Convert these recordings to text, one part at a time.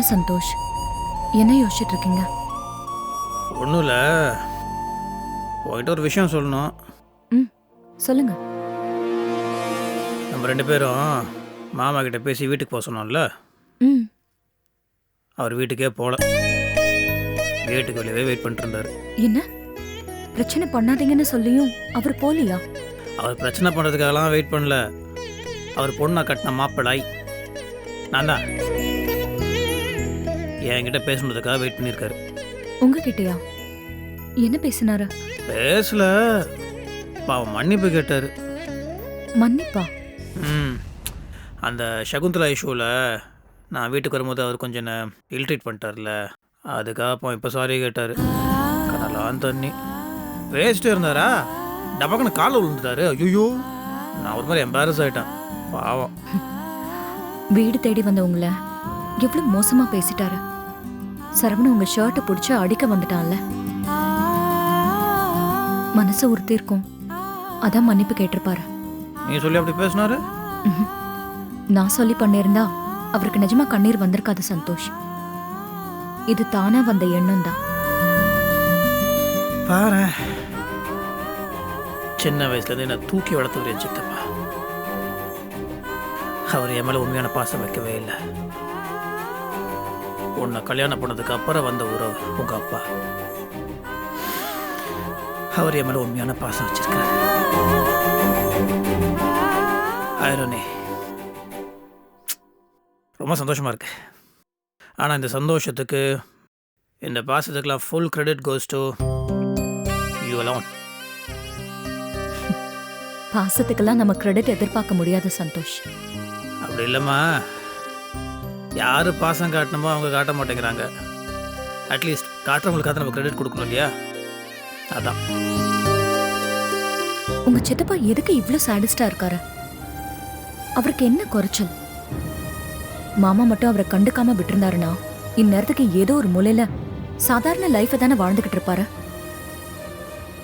என்ன சந்தோஷ்? என்ன யோசிச்சுட்டு இருக்கீங்க ஒன்றும் இல்லை உங்ககிட்ட ஒரு விஷயம் சொல்லணும். ம் சொல்லுங்க. நம்ம ரெண்டு பேரும் மாமா கிட்ட பேசி வீட்டுக்கு போக சொன்னோம்ல. ம். அவர் வீட்டுக்கே போகல வீட்டுக்கு வெளியவே வெயிட் பண்ணிட்டு இருந்தாரு என்ன? பிரச்சனை பண்ணாதீங்கன்னு சொல்லியும் அவர் போலியா? அவர் பிரச்சனை பண்ணுறதுக்காகலாம் வெயிட் பண்ணல. அவர் பொண்ணை கட்டின மாப்பிளாய் நான் தான் என்கிட்ட பேசுனதுக்காக வெயிட் பண்ணியிருக்காரு. உங்ககிட்டயா? என்ன பேசினாரு? பேசல. பாவம் மன்னிப்பு கேட்டார். மன்னிப்பா? ம். அந்த சகுந்தலா இஷ்யூவில் நான் வீட்டுக்கு வரும்போது அவர் கொஞ்சம் என்ன இல்ட்ரீட் பண்ணிட்டார்ல. அதுக்காக அப்போ இப்போ சாரி கேட்டார். கடலாம் தண்ணி. பேசிட்டே இருந்தாரா? டபக்குன்னு காலில் விழுந்துட்டாரு ஐயோ நான் ஒரு மாதிரி எம்பாரஸ் ஆகிட்டேன் பாவம். வீடு தேடி வந்த உங்களை எவ்வளவு மோசமா பேசிட்டாரு. சரவணன் உங்க ஷர்ட்டை பிடிச்சு அடிக்க வந்துட்டான்ல. மனசு உறுத்தி இருக்கும். அதான் மன்னிப்பு கேட்டிருப்பாரு. நீ சொல்லி அப்படி பேசினாரு. நான் சொல்லி பண்ணிருந்தா அவருக்கு நிஜமா கண்ணீர் வந்திருக்காது சந்தோஷ். இது தானா வந்த எண்ணம் தான். பாரு. சின்ன வயசுலேருந்து என்ன தூக்கி வளர்த்தவர் என் சித்தப்பா. அவர் என் மேலே உண்மையான பாசம் வைக்கவே இல்லை. உன்னை கல்யாணம் பண்ணதுக்கு அப்புறம் வந்த உறவு உங்க அப்பா. அவர் என் மேலே உண்மையான பாசம் வச்சிருக்காரு. ஐரோனே ரொம்ப சந்தோஷமா இருக்கு. ஆனால் இந்த சந்தோஷத்துக்கு இந்த பாசத்துக்கெல்லாம் full credit goes to you alone பாசத்துக்கெல்லாம் நம்ம கிரெடிட் எதிர்பார்க்க முடியாது சந்தோஷ். அப்படி இல்லைம்மா. யார் பாசம் காட்டணுமோ அவங்க காட்ட மாட்டேங்கிறாங்க. அட்லீஸ்ட் காட்டுறவங்களுக்காக நம்ம கிரெடிட் கொடுக்கணும் இல்லையா? அதான். உங்க சித்தப்பா எதுக்கு இவ்ளோ சாடிஸ்டா இருக்காரு? அவருக்கு என்ன குறைச்சல்? மாமா மட்டும் அவரை கண்டுக்காம விட்டுருந்தாருன்னா இந்நேரத்துக்கு ஏதோ ஒரு மூலையில சாதாரண லைஃபை தானே வாழ்ந்துகிட்டு இருப்பாரு?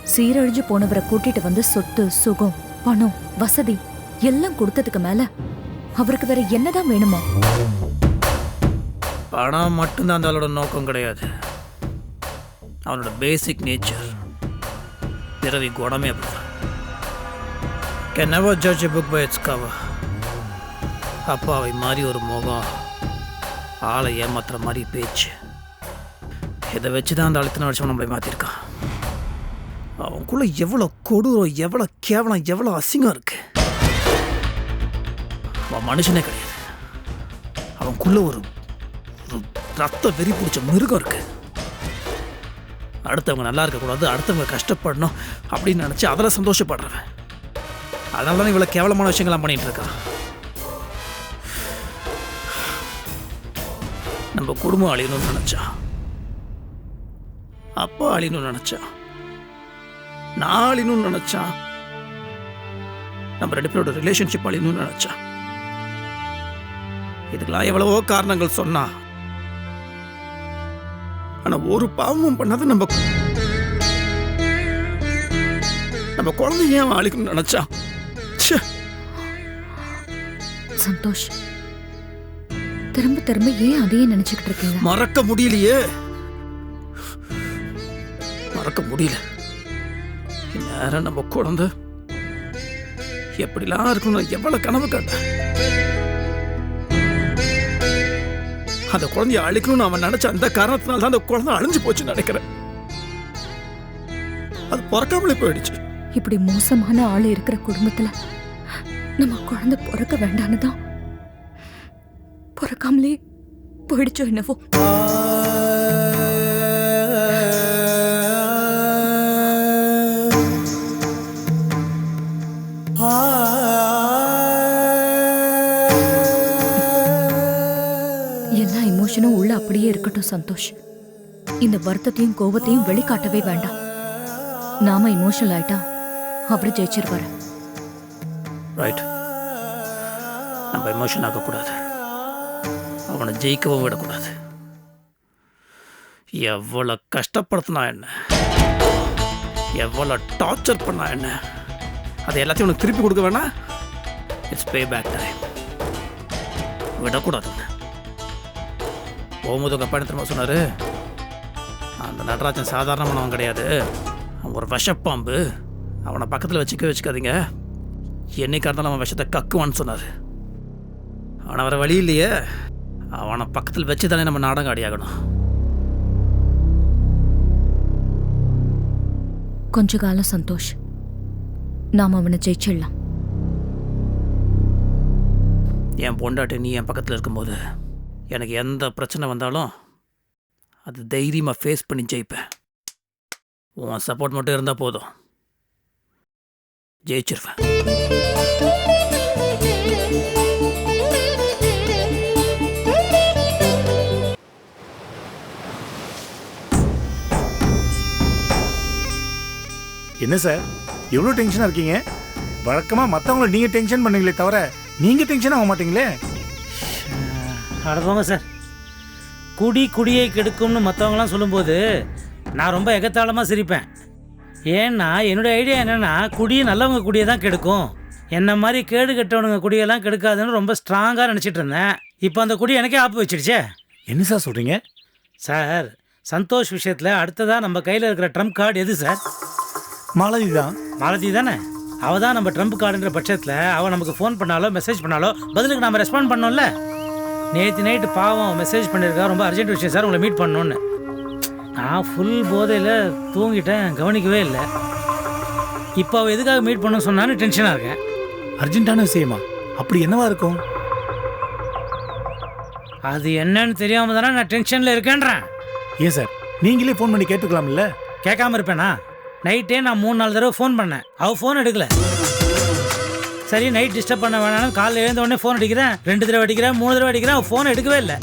சீரழிஞ்சு போனவரை கூட்டிட்டு வந்து சொத்து சுகம் பணம் வசதி எல்லாம் கொடுத்ததுக்கு மேல அவருக்கு வேற என்னதான் வேணுமா? பணம் மட்டும்தான் அந்த ஆளோட நோக்கம் கிடையாது. அவனோட பேசிக் நேச்சர் பிறவி குணமே அப்படிதான் can never judge a book by it's cover அப்பாவை மாதிரி ஒரு முகம். ஆளை ஏமாத்துற மாதிரி பேச்சு. இதை வச்சு தான் அந்த அழுத்தின வருஷம் நம்மளை மாற்றிருக்கான் அவனுக்குள்ள எவ்வளோ கொடூரம் எவ்வளோ கேவலம் எவ்வளோ அசிங்கம் இருக்கு. அவன் மனுஷனே கிடையாது. அவனுக்குள்ள ஒரு ரத்த வெறி பிடிச்ச மிருகம் இருக்கு. அடுத்தவங்க நல்லா இருக்கக்கூடாது அடுத்தவங்க கஷ்டப்படணும் அப்படின்னு நினச்சி அதில் சந்தோஷப்படுறவன். அதனால தான் இவ்வளோ கேவலமான விஷயங்கள்லாம் பண்ணிட்டு இருக்கான். நம்ம குடும்பம் அழியணும்னு நினச்சான் அப்பா அழியணும்னு நினச்சான் நான் அழியணும்னு நினச்சான் நம்ம ரெண்டு பேரோட ரிலேஷன்ஷிப் அழியணும்னு நினச்சான் இதுக்கெல்லாம் எவ்வளவோ காரணங்கள் சொன்னா ஆனா ஒரு பாவமும் பண்ணாத நம்ம நம்ம குழந்தை ஏன் அழிக்கணும்னு நினைச்சான் ச்சே, சந்தோஷ் திரும்ப திரும்ப ஏன் அதையே நினைச்சுக்கிட்டு இருக்கீங்க? மறக்க முடியலையே. மறக்க முடியல. நேரம் நம்ம குழந்தை எப்படிலாம் இருக்கணும் எவ்வளவு கனவு கண்டேன் அந்த குழந்தைய அழிக்கணும்னு அவன் நினைச்ச அந்த காரணத்தினால தான் அந்த குழந்தை அழிஞ்சு போச்சுன்னு நினைக்கிறேன். அது பிறக்காமலே போயிடுச்சு. இப்படி மோசமான ஆள் இருக்கிற குடும்பத்துல நம்ம குழந்தை பிறக்க வேண்டான்னு தான் பிறக்காமலே போயிடுச்சோ என்னவோ? இருக்கட்டும் சந்தோஷ். இந்த வருத்தத்தையும் கோபத்தையும் வெளிக்காட்டவே வேண்டாம். நாம இமோஷனல் ஆயிட்டா அவரு ஜெயிச்சிருவாரு. ரைட் நம்ம எமோஷன் ஆகக்கூடாது. அவனை ஜெயிக்கவும் விடக்கூடாது. எவ்வளோ கஷ்டப்படுத்தினா என்ன? எவ்வளோ டார்ச்சர் பண்ணா என்ன? அதை எல்லாத்தையும் உனக்கு திருப்பி கொடுக்க வேணாம் இட்ஸ் பே பேக் டைம் விடக்கூடாது. போகும்போது உங்கள் அப்பா சொன்னார்? அந்த நடராஜன் சாதாரணமானவன் கிடையாது. அவன் ஒரு விஷப்பாம்பு. அவனை பக்கத்தில் வச்சுக்க வச்சுக்காதீங்க. என்னைக்கா இருந்தாலும் அவன் விஷத்தை கக்குவான்னு சொன்னார். அவனை வர வழி இல்லையே. அவனை பக்கத்தில் வச்சு தானே நம்ம நாடகம் ஆடியாகணும் கொஞ்ச காலம் சந்தோஷ். நாம் அவனை ஜெயிச்சிடலாம். என் பொண்டாட்டி நீ என் பக்கத்தில் இருக்கும்போது எனக்கு எந்த பிரச்சனை வந்தாலும் அது தைரியமாக ஃபேஸ் பண்ணி ஜெயிப்பேன். உன் சப்போர்ட் மட்டும் இருந்தால் போதும். ஜெயிச்சிருவேன். என்ன சார்? எவ்வளோ டென்ஷனாக இருக்கீங்க? வழக்கமாக மற்றவங்கள நீங்கள் டென்ஷன் பண்ணுங்களே தவிர நீங்கள் டென்ஷன் ஆக மாட்டீங்களே? அட போங்க சார். குடி குடியை கெடுக்கும்னு மற்றவங்களாம் சொல்லும்போது நான் ரொம்ப எகத்தாளமாக சிரிப்பேன். ஏன்னா என்னுடைய ஐடியா என்னென்னா குடி நல்லவங்க குடியை தான் கெடுக்கும். என்ன மாதிரி கேடு கெட்டவனுங்க குடியெல்லாம் கெடுக்காதுன்னு ரொம்ப ஸ்ட்ராங்காக நினச்சிட்டு இருந்தேன். இப்போ அந்த குடி எனக்கே ஆப்பு வச்சிடுச்சே. என்ன சார் சொல்கிறீங்க சார் சந்தோஷ் விஷயத்தில் அடுத்ததாக நம்ம கையில் இருக்கிற ட்ரம்ப் கார்டு எது சார்? மாலதி தான். மாலதி தானே? அவள் தான் நம்ம ட்ரம்ப் கார்டுன்ற பட்சத்தில் அவள் நமக்கு ஃபோன் பண்ணாலோ மெசேஜ் பண்ணாலோ பதிலுக்கு நம்ம ரெஸ்பாண்ட் பண்ணோம்ல? நேற்று நைட்டு பாவம் மெசேஜ் பண்ணியிருக்கா ரொம்ப அர்ஜென்ட் விஷயம் சார் உங்களை மீட் பண்ணணுன்னு நான் ஃபுல் போதையில் தூங்கிட்டேன் கவனிக்கவே இல்லை. இப்போ அவள் எதுக்காக மீட் பண்ண சொன்னான்னு டென்ஷனாக இருக்கேன். அர்ஜென்ட்டான விஷயமா? அப்படி என்னவா இருக்கும்? அது என்னன்னு தெரியாம தானே நான் டென்ஷனில் இருக்கேன்றேன். ஏன் சார்? நீங்களே ஃபோன் பண்ணி கேட்டுக்கலாம்ல? கேட்காம இருப்பேனா? நைட்டே நான் மூணு நாலு தடவை ஃபோன் பண்ணேன். அவள் ஃபோன் எடுக்கல. சரி நைட் டிஸ்டர்ப் பண்ண வேணாம்னு காலைல எழுந்த உடனே ஃபோன் அடிக்கிறேன். ரெண்டு தடவை அடிக்கிறேன் மூணு தடவை அடிக்கிறேன் ஃபோன் எடுக்கவே இல்லை.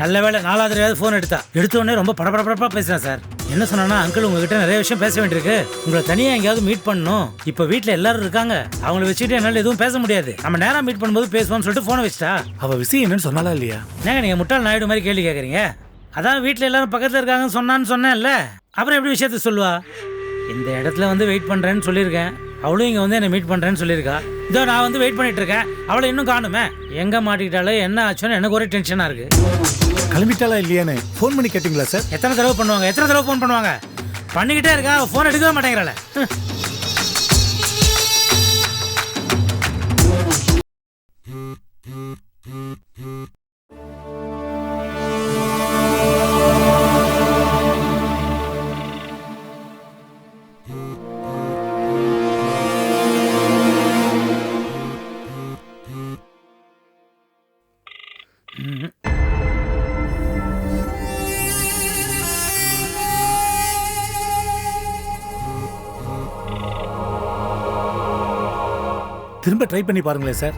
நல்ல வேளை நாலாவது தடவையாவது ஃபோன் எடுத்தா. எடுத்த உடனே ரொம்ப படபடப்படப்பா பேசுகிறேன் சார் என்ன சொன்னா அங்கிள் உங்ககிட்ட நிறைய விஷயம் பேச வேண்டியிருக்கு. உங்களை தனியாக எங்கேயாவது மீட் பண்ணணும். இப்போ வீட்டில் எல்லாரும் இருக்காங்க. அவங்கள வச்சுட்டு என்னால் எதுவும் பேச முடியாது. நம்ம நேராக மீட் பண்ணும்போது பேசுவோம்னு சொல்லிட்டு ஃபோனை வச்சிட்டா. அவள் விஷயம் என்னன்னு சொன்னாலா இல்லையா? என்னங்க நீங்கள் முட்டாள் நாயுடு மாதிரி கேள்வி கேட்குறீங்க அதான் வீட்டில் எல்லாரும் பக்கத்தில் இருக்காங்கன்னு சொன்னான்னு சொன்னேன்ல. அப்புறம் எப்படி விஷயத்த சொல்லுவா? இந்த இடத்துல வந்து வெயிட் பண்ணுறேன்னு சொல்லியிருக்கேன். அவளும் இங்கே வந்து என்னை மீட் பண்ணுறேன்னு சொல்லியிருக்கா. இதோ நான் வந்து வெயிட் பண்ணிட்டு இருக்கேன் அவளை இன்னும் காணுமே. எங்கே மாட்டிக்கிட்டாலே என்ன ஆச்சுன்னு எனக்கு ஒரே டென்ஷனாக இருக்குது கிளம்பிட்டாளா இல்லையான்னு ஃபோன் பண்ணி கேட்டிங்களா சார் எத்தனை தடவை பண்ணுவாங்க? எத்தனை தடவை ஃபோன் பண்ணுவாங்க? பண்ணிக்கிட்டே இருக்கா ஃபோன் எடுக்கவே மாட்டேங்கிறாளே. திரும்ப ட்ரை பண்ணி பாருங்களேன் சார்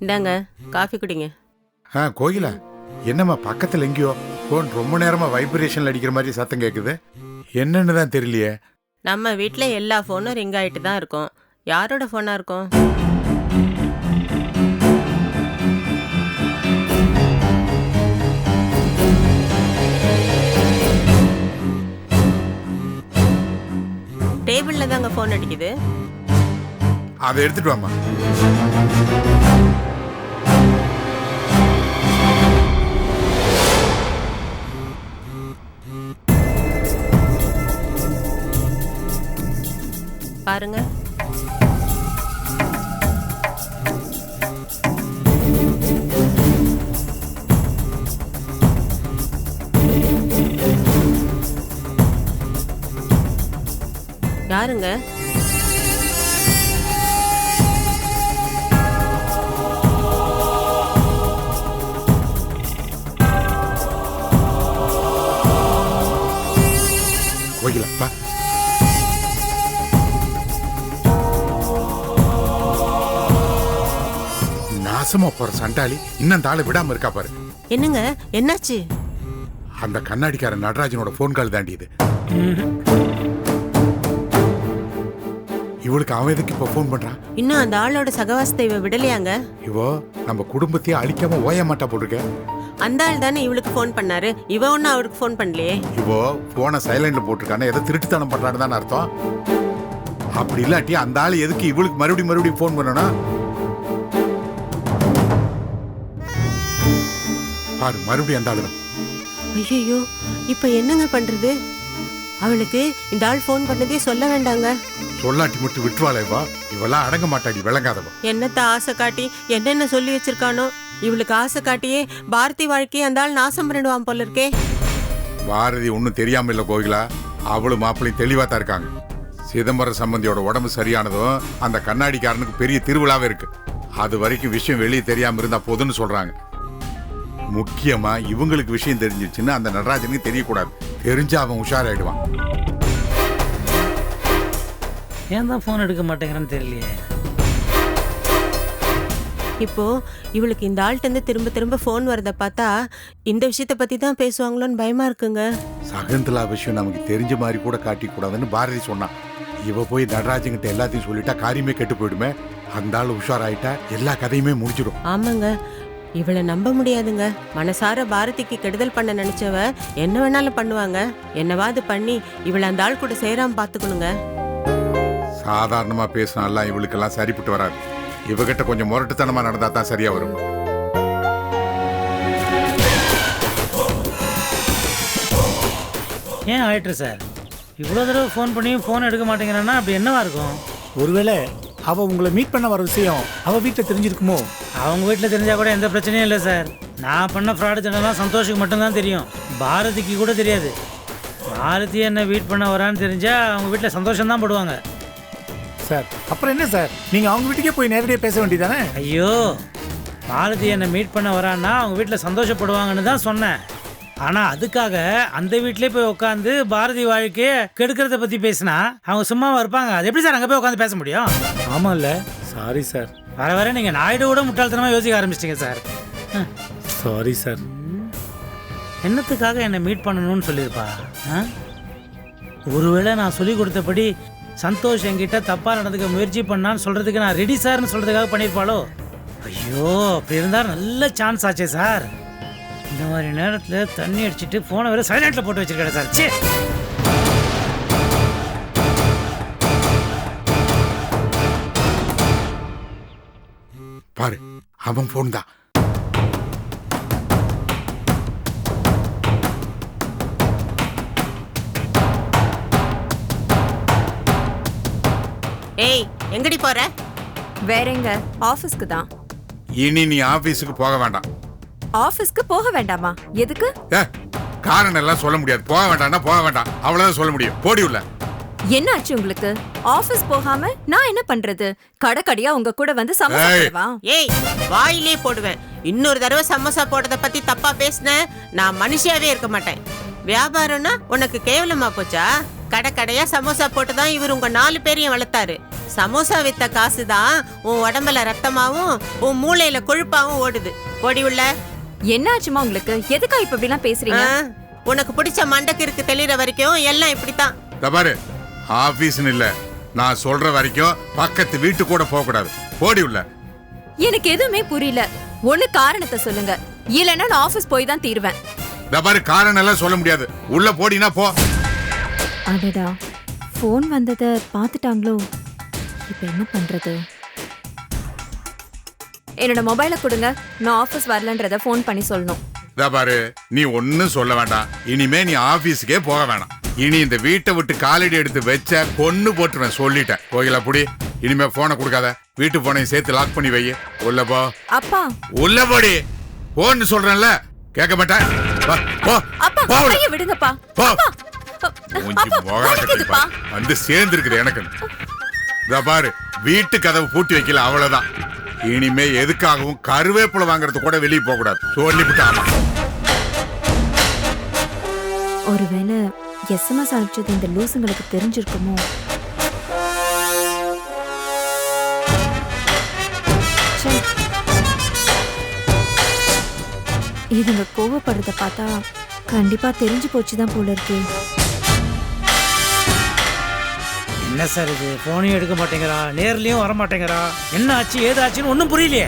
இந்தாங்க காஃபி குடிங்க. ஆ கோகிலா என்னம்மா பக்கத்தில் எங்கேயோ? ஃபோன் ரொம்ப நேரமா வைப்ரேஷன்ல அடிக்கிற மாதிரி சத்தம் கேட்குது என்னன்னு தான் தெரியலையே. நம்ம வீட்டில் எல்லா ஃபோனும் ரிங் ஆகிட்டு தான் இருக்கும். யாரோட ஃபோனாக இருக்கும்? டேபிளில் தாங்க ஃபோன் அடிக்குது. அதை எடுத்துட்டு வாம்மா. பாருங்க. யாருங்க கோகிலா பா நாசமா போற சண்டாளி இன்னும் தாளை விடாம இருக்கா பாரு. என்னங்க? என்னாச்சு? அந்த கண்ணாடிக்காரன் நடராஜனோட ஃபோன் கால் தாண்டி இவளுக்கு அவன் எதுக்கு இப்ப ஃபோன் பண்றான் இன்னும் அந்த ஆளோட சகவாசத்தை இவ விடலையாங்க? இவோ நம்ம குடும்பத்தையே அழிக்காம ஓய மாட்டா போட்டிருக்க. அந்த ஆள் தானே இவளுக்கு ஃபோன் பண்ணாரு. இவ ஒன்னும் அவருக்கு ஃபோன் பண்ணலையே. இவோ போனை சைலண்ட்ல போட்டிருக்கானே எதை திருட்டுத்தனம் பண்றான்னு தான் அர்த்தம். அப்படி இல்லாட்டி அந்த ஆள் எதுக்கு இவளுக்கு மறுபடியும் மறுபடியும் ஃபோன் பண்ணணும் பாரு மறுபடியும் அந்த ஆளு தான். ஐயோ இப்ப என்னங்க பண்றது? அவளுக்கு இந்த ஆள் ஃபோன் பண்ணதே சொல்ல வேண்டாங்க. சொல்லாட்டி மட்டும் விட்டுருவாளே வா. இவெல்லாம் அடங்க மாட்டாடி விளங்காதவ. என்னத்த ஆசை காட்டி என்னென்ன சொல்லி வச்சிருக்கானோ? இவளுக்கு ஆசை காட்டியே பாரதி வாழ்க்கையை அந்த ஆள் நாசம் பண்ணிடுவான் போல இருக்கே. பாரதி ஒன்றும் தெரியாம இல்லை கோகிலா. அவளும் மாப்பிளையும் தெளிவா தான் இருக்காங்க. சிதம்பரம் சம்பந்தியோட உடம்பு சரியானதும் அந்த கண்ணாடிக்காரனுக்கு பெரிய திருவிழாவே இருக்கு. அது வரைக்கும் விஷயம் வெளியே தெரியாம இருந்தா போதுன்னு சொல்றாங்க. முக்கியமா இவங்களுக்கு விஷயம் தெரிஞ்சிச்சுன்னா அந்த நடராஜனுக்கு தெரியக்கூடாது. தெரிஞ்சா அவன் உஷாராயிடுவான். ஏன் தான் ஃபோன் எடுக்க மாட்டேங்கிறேன்னு தெரியலையே. இப்போ இவளுக்கு இந்த ஆள்கிட்ட இருந்து திரும்ப திரும்ப ஃபோன் வரத பார்த்தா இந்த விஷயத்த பத்தி தான் பேசுவாங்களோன்னு பயமா இருக்குங்க. சகுந்தலா விஷயம் நமக்கு தெரிஞ்ச மாதிரி கூட காட்டிக் கூடாதுன்னு பாரதி சொன்னான். இவ போய் நடராஜன்கிட்ட எல்லாத்தையும் சொல்லிட்டா காரியமே கெட்டு போயிடுமே. அந்த ஆள் உஷாராயிட்டா எல்லா கதையுமே முடிச்சிடும் ஆமாங்க. இவளை நம்ப முடியாதுங்க. மனசார பாரதிக்கு கெடுதல் பண்ண நினைச்சவ என்ன வேணாலும் பண்ணுவாங்க. என்னவாது பண்ணி இவளை அந்த ஆள் கூட சேராம பாத்துக்கணுங்க. சாதாரணமா பேசினாலாம் இவளுக்கெல்லாம் சரிப்பட்டு வராது. இவகிட்ட கொஞ்சம் முரட்டுத்தனமா நடந்தா தான் சரியா வரும். ஏன் ஆயிட்டு சார்? இவ்வளோ தடவை ஃபோன் பண்ணியும் ஃபோன் எடுக்க மாட்டேங்கிறேன்னா அப்படி என்னவா இருக்கும்? ஒருவேளை அவ உங்களை மீட் பண்ண வர விஷயம் அவ வீட்டில் தெரிஞ்சிருக்குமோ? அவங்க வீட்டில் தெரிஞ்சா கூட எந்த பிரச்சனையும் இல்லை சார். நான் பண்ண ஃப்ராடு தினம்லாம் சந்தோஷுக்கு மட்டும்தான் தெரியும். பாரதிக்கு கூட தெரியாது. பாரதி என்ன வீட் பண்ண வரான்னு தெரிஞ்சா அவங்க வீட்டில் சந்தோஷம் தான் படுவாங்க. சார். அப்புறம் என்ன சார்? நீங்க அவங்க வீட்டுக்கே போய் நேரடியாக பேச வேண்டியதானே ஐயோ பாரதி என்னை மீட் பண்ண வரான்னா அவங்க வீட்டில் சந்தோஷப்படுவாங்கன்னு தான் சொன்னேன். ஆனால் அதுக்காக அந்த வீட்டிலே போய் உட்காந்து பாரதி வாழ்க்கையை கெடுக்கிறத பற்றி பேசினா அவங்க சும்மாவா இருப்பாங்க. அது எப்படி சார் அங்கே போய் உட்காந்து பேச முடியும்? ஆமாம்ல சாரி சார் வர வர நீங்கள் நாயுடு முட்டாள்தனமாக யோசிக்க ஆரம்பிச்சிட்டிங்க சார். சாரி சார் என்னத்துக்காக என்னை மீட் பண்ணணும்னு சொல்லியிருப்பா? ஒருவேளை நான் சொல்லி கொடுத்தபடி சந்தோஷ் என்கிட்ட தப்பாக நடந்துக்க முயற்சி பண்ணான்னு சொல்கிறதுக்கு நான் ரெடி சார்னு சொல்கிறதுக்காக பண்ணியிருப்பாளோ? ஐயோ அப்படி இருந்தால் நல்ல சான்ஸ் ஆச்சே சார் இந்த மாதிரி நேரத்தில் தண்ணி அடிச்சிட்டு ஃபோனை வேறு சைலண்ட்டில் போட்டு வச்சிருக்கேன் சார் சே பாரு அவன் போன் தான். ஏய் எங்கடி போற? வேற எங்க? ஆபீஸ்க்கு தான். இனி நீ ஆபீஸுக்கு போக வேண்டாம். ஆபீஸ்க்கு போக வேண்டாமா? எதுக்கு? ஏ காரணம் எல்லாம் சொல்ல முடியாது. போக வேண்டாம்னா போக வேண்டாம். அவ்வளவுதான் சொல்ல முடியும். போடி உள்ள. என்ன ஆச்சு உங்களுக்கு? ஆபீஸ் போகாம நான் என்ன பண்றது? கடைக்கடியா உங்க கூட வந்து சமோசா ஏய். போடவா? ஏய் வாயிலே போடுவேன். இன்னொரு தடவை சமோசா போடுறத பத்தி தப்பா பேசின நான் மனுஷியாவே இருக்க மாட்டேன். வியாபாரம்னா உனக்கு கேவலமா போச்சா? கடை கடையா சமோசா போட்டு தான் இவர் உங்க நாலு பேரையும் வளர்த்தாரு. சமோசா வித்த காசு தான் உன் உடம்புல ரத்தமாவும் உன் மூளையில கொழுப்பாவும் ஓடுது. ஓடி உள்ள. என்ன ஆச்சுமா உங்களுக்கு? எதுக்கா இப்ப இப்படி எல்லாம் பேசுறீங்க? ஆ, உனக்கு பிடிச்ச மண்டக்கு இருக்கு தெளிற வரைக்கும் எல்லாம் இப்படித்தான். பாரு ஆபீஸ்னு இல்ல. நான் சொல்ற வரைக்கும் பக்கத்து வீட்டு கூட போக கூடாது போடி உள்ள. எனக்கு எதுவுமே புரியல. ஒண்ணு காரணத்தை சொல்லுங்க. இல்லைன்னா நான் ஆபீஸ் போய் தான் தீருவேன். பாரு காரணம் எல்லாம் சொல்ல முடியாது. உள்ள போடினா போ. அடடா ஃபோன் வந்ததை பார்த்துட்டாங்களோ? இப்போ என்ன பண்றது? என்னோட மொபைலை கொடுங்க. நான் ஆஃபீஸ் வரலன்றத ஃபோன் பண்ணி சொல்லணும். இந்த பாரு நீ ஒன்னும் சொல்ல வேண்டாம். இனிமே நீ ஆபீஸுக்கே போக வேணாம். இனி இந்த வீட்டை விட்டு காலடி எடுத்து வச்ச கொன்னு போட்டுருவேன் சொல்லிட்டேன். கோயிலா புடி இனிமே போனை கொடுக்காத. வீட்டு போனையும் சேர்த்து லாக் பண்ணி வை. உள்ள போ. அப்பா. உள்ள போடி. போன்னு சொல்றேன்ல. கேட்க மாட்டேன். வா, போ. அப்பா போ. விடுங்கப்பா. போ. வந்து சேர்ந்து இருக்குது எனக்கு. இதோ பாரு வீட்டு கதவு பூட்டி வைக்கல அவ்வளவுதான். இனிமே எதுக்காகவும் கருவேப்பிலை வாங்குறது கூட வெளியே போக கூடாது சொல்லிவிட்டாமா ஒருவேளை எஸ்எம்எஸ் அனுப்பிச்சது இந்த லூசுங்களுக்கு தெரிஞ்சிருக்குமோ. இதுங்க கோவப்படுறத பார்த்தா கண்டிப்பா தெரிஞ்சு போச்சுதான் போல இருக்கே. என்ன சார் இது? ஃபோனையும் எடுக்க மாட்டேங்கிறா. நேர்லேயும் வர மாட்டேங்கிறா என்ன ஆச்சு? ஏதாச்சுன்னு ஒன்றும் புரியலையே.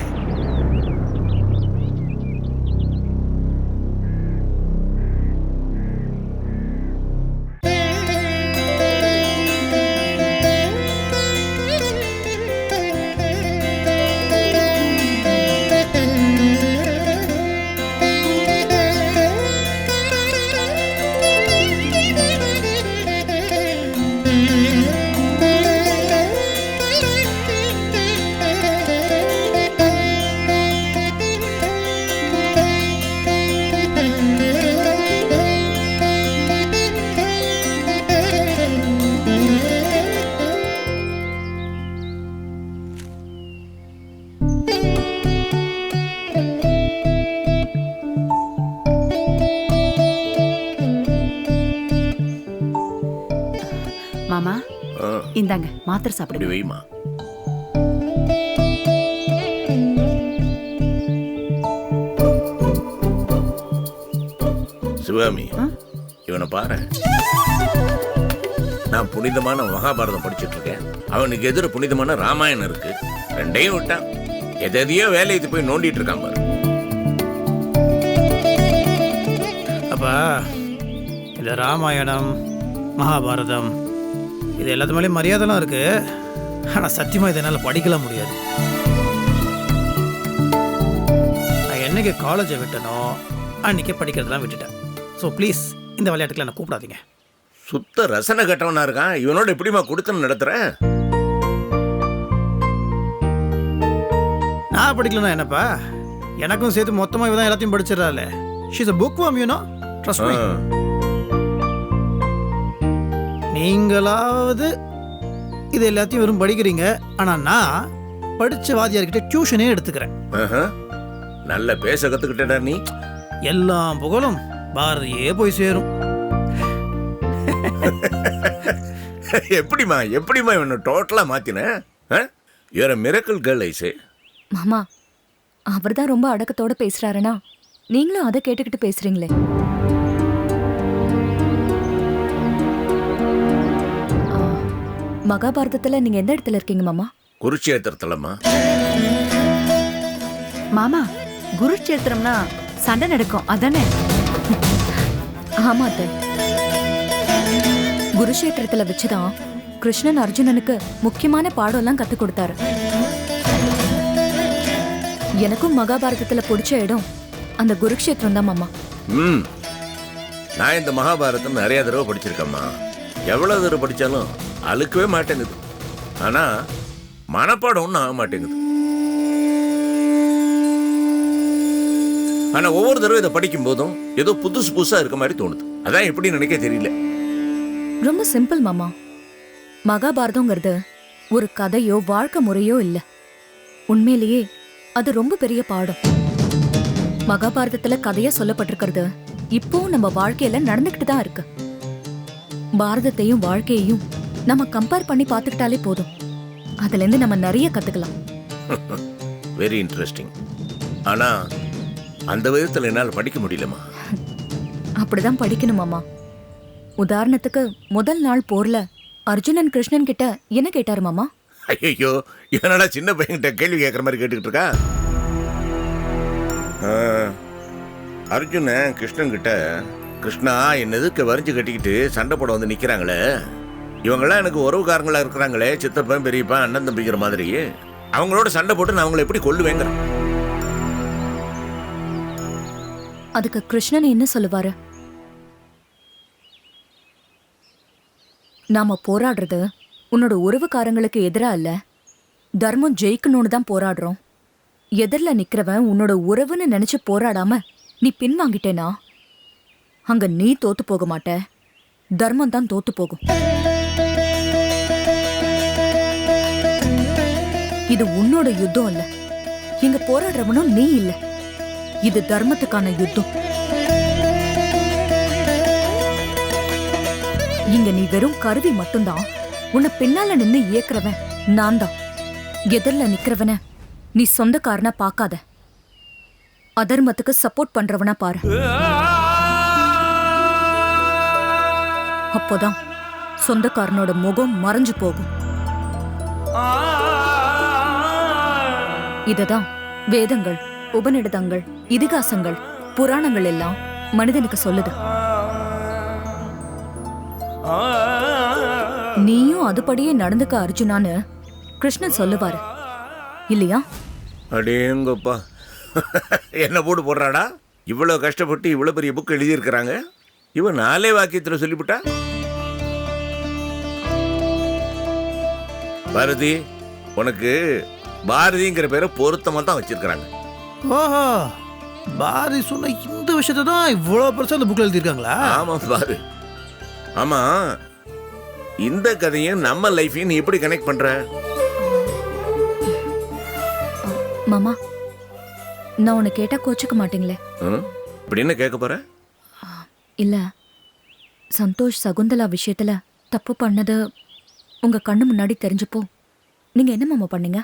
மாத்திரை சாப்பிடுங்க. வைமா. சிவகாமி ஆ? இவனை பாரு. நான் புனிதமான மகாபாரதம் படிச்சிட்டு இருக்கேன் அவனுக்கு எதிர புனிதமான ராமாயணம் இருக்கு. ரெண்டையும் விட்டான். எதையோ வேலையை போய் நோண்டிட்டு இருக்கான் பாரு. அப்பா இந்த ராமாயணம் மகாபாரதம் இது எல்லாத்து மேலேயும் மரியாதைலாம் இருக்கு. ஆனால் சத்தியமாக இதை என்னால் படிக்கலாம் முடியாது. நான் என்னைக்கு காலேஜை விட்டனோ அன்றைக்கே படிக்கிறதெல்லாம் விட்டுட்டேன். ஸோ ப்ளீஸ் இந்த விளையாட்டுக்குலாம் என்ன கூப்பிடாதீங்க. சுத்த ரசனை கட்டவனா இருக்கான். இவனோட எப்படிமா கொடுத்து நடத்துற? நான் படிக்கலனா என்னப்பா? எனக்கும் சேர்த்து மொத்தமாக இவன் எல்லாத்தையும் படிச்சிடறாள். She's a bookworm you know trust me. நீங்களாவது இது எல்லாத்தையும் வெறும் படிக்கிறீங்க. ஆனால் நான் படித்த வாதியார்கிட்ட டியூஷனே எடுத்துக்கிறேன். நல்ல பேச கத்துக்கிட்டடா நீ. எல்லா புகழும் பாரதியே போய் சேரும். எப்படிமா எப்படிமா இவனை டோட்டலா மாத்தின? You're miracle girl I say மாமா அவர் தான் ரொம்ப அடக்கத்தோட பேசுறாருனா? நீங்களும் அதை கேட்டுக்கிட்டு பேசுறீங்களே. மகாபாரதத்துல நீங்க எந்த இடத்துல இருக்கீங்க மாமா? குருட்சேத்திரத்துலம்மா மாமா குருட்சேத்திரம்னா சண்டை நடக்கும் அதானே? ஆமா அத்தை. குருஷேத்திரத்துல வச்சுதான் கிருஷ்ணன் அர்ஜுனனுக்கு முக்கியமான பாடம்லாம் கத்து கொடுத்தாரு. எனக்கும் மகாபாரதத்துல பிடிச்ச இடம் அந்த குருக்ஷேத்திரம் தான் மாமா. ம். நான் இந்த மகாபாரதம் நிறைய தடவை படிச்சிருக்கேம்மா. எவ்வளவு தடவை படிச்சாலும் அழுக்கவே மாட்டேங்குது. ஆனா மனப்பாடம் ஒன்றும் ஆக மாட்டேங்குது. ஆனா ஒவ்வொரு தடவை இதை படிக்கும் போதும் ஏதோ புதுசு புதுசா இருக்க மாதிரி தோணுது. அதான் எப்படி நினைக்க தெரியல. ரொம்ப சிம்பிள் மாமா. மகாபாரதங்கிறது ஒரு கதையோ வாழ்க்கை முறையோ இல்ல. உண்மையிலேயே அது ரொம்ப பெரிய பாடம். மகாபாரதத்துல கதையா சொல்லப்பட்டிருக்கிறது இப்போ நம்ம வாழ்க்கையில நடந்துகிட்டு தான் இருக்கு. பாரதத்தையும் வாழ்க்கையையும் நம்ம கம்பேர் பண்ணி பார்த்துக்கிட்டாலே போதும். அதுல இருந்து நம்ம நிறைய கத்துக்கலாம். வெரி இன்ட்ரெஸ்டிங் ஆனா அந்த விதத்தில் என்னால் படிக்க முடியலம்மா. அப்படிதான் படிக்கணும் மாமா. உதாரணத்துக்கு முதல் நாள் போர்ல அர்ஜுனன் கிருஷ்ணன் கிட்ட என்ன கேட்டாரு மாமா? ஐயோ இவனடா சின்ன பையன்கிட்ட கேள்வி கேட்குற மாதிரி கேட்டுக்கிட்டு இருக்கா? ஆ, அர்ஜுன கிருஷ்ணன் கிட்ட கிருஷ்ணா என் எதுக்கு வரிஞ்சு கட்டிக்கிட்டு சண்டை போட வந்து நிக்கிறாங்களே? இவங்கெல்லாம் எனக்கு உறவுக்காரங்களா இருக்கிறாங்களே சித்தப்பன் பெரியப்பா அண்ணன் தம்பிங்கிற மாதிரி. அவங்களோட சண்டை போட்டு நான் அவங்கள எப்படி கொல்லுவேங்கிற. அதுக்கு கிருஷ்ணன் என்ன சொல்லுவாரு? நாம போராடுறது உன்னோட உறவுக்காரங்களுக்கு எதிரா இல்ல. தர்மம் ஜெயிக்கணும்னு தான் போராடுறோம். எதிரில் நிக்கிறவன் உன்னோட உறவுன்னு நினைச்சு போராடாம நீ பின்வாங்கிட்டேனா? அங்க நீ தோத்து போக மாட்ட. தர்மம் தான் தோத்து போகும். இது உன்னோட யுத்தம் இல்ல இங்க போராடுறவனும் நீ இல்ல. இது தர்மத்துக்கான யுத்தம். இங்க நீ வெறும் கருவி மட்டும்தான். உன்னை பின்னால நின்னு இயக்குறவன் நான் தான் எதிரில் நிக்கிறவன நீ சொந்தக்காரனா பார்க்காத. அதர்மத்துக்கு சப்போர்ட் பண்றவனா பாரு. அப்போதான் சொந்தக்காரனோட முகம் மறைஞ்சு போகும். இததான் வேதங்கள் உபநிடதங்கள் இதிகாசங்கள் புராணங்கள் எல்லாம் மனிதனுக்கு சொல்லுது. நீயும் அதுபடியே நடந்துக்க அர்ஜுனான்னு கிருஷ்ணன் சொல்லுவாரு. இல்லையா? அடேங்கப்பா. என்ன போட்டு போடுறாடா? இவ்வளோ கஷ்டப்பட்டு இவ்வளோ பெரிய புக் எழுதியிருக்கிறாங்க. இவன் நாலே வாக்கியத்தில் சொல்லிவிட்டா? பாரதி உனக்கு பாரதிங்கிற பேரை பொருத்தமாக தான் வச்சிருக்கிறாங்க. ஓஹோ பாரதி சொன்ன இந்த விஷயத்தை தான் இவ்வளோ பெருசாக அந்த புக்கில் எழுதியிருக்காங்களா? ஆமாம் பாரு. ஆமா இந்த கதையும் நம்ம லைஃபையும் நீ எப்படி கனெக்ட் பண்ற? மாமா நான் உன்னை கேட்டா கோச்சுக்க மாட்டீங்களே. ம்? இப்படி என்ன கேட்க போற? இல்ல சந்தோஷ் சகுந்தலா விஷயத்துல தப்பு பண்ணது உங்க கண்ணு முன்னாடி தெரிஞ்சப்போ. நீங்க என்ன மாமா பண்ணீங்க?